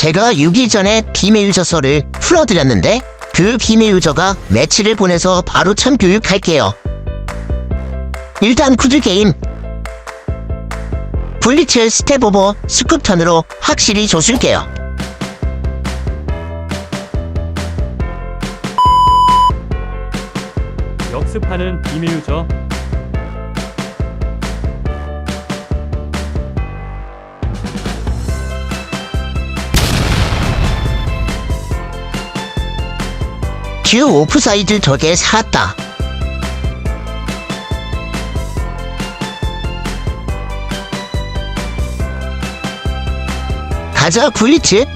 제가 6일 전에 비밀 유저서를 풀어드렸는데 그 비밀 유저가 매치를 보내서 바로 참교육할게요. 일단 쿠드 게임 블리츠 스텝 오버 스쿱턴으로 확실히 조술게요. 역습하는 비밀 유저 듀 오프사이드 덕에 살았다. 가자 굴리츠.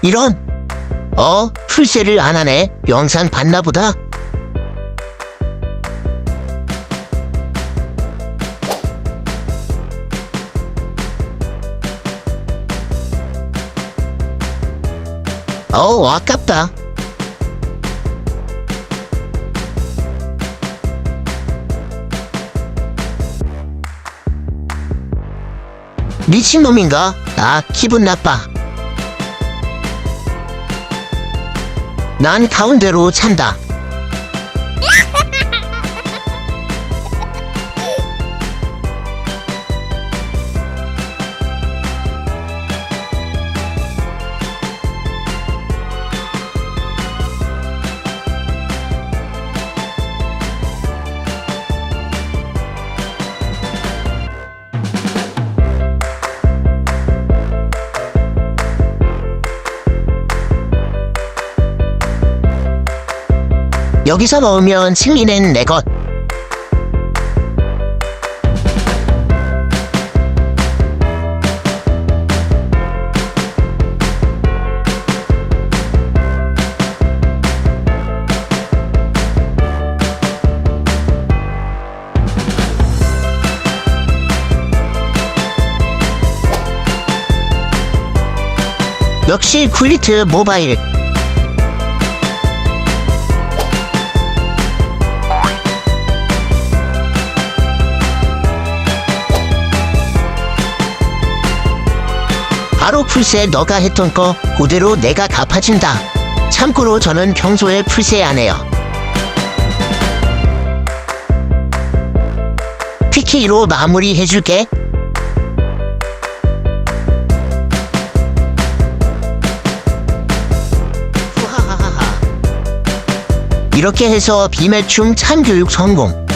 이런. 어 풀세를 안 하네. 영상 봤나 보다 어우 아깝다. 미친놈인가? 아 기분 나빠. 난 가운데로 찬다 여기서 넣으면 승리는 내 것. 역시 굴리트 모바일 바로 풀세 너가 했던 거 그대로 내가 갚아준다. 참고로 저는 평소에 풀세 안 해요. PK로 마무리 해줄게. 후하하하하. 이렇게 해서 비매춤 참교육 성공.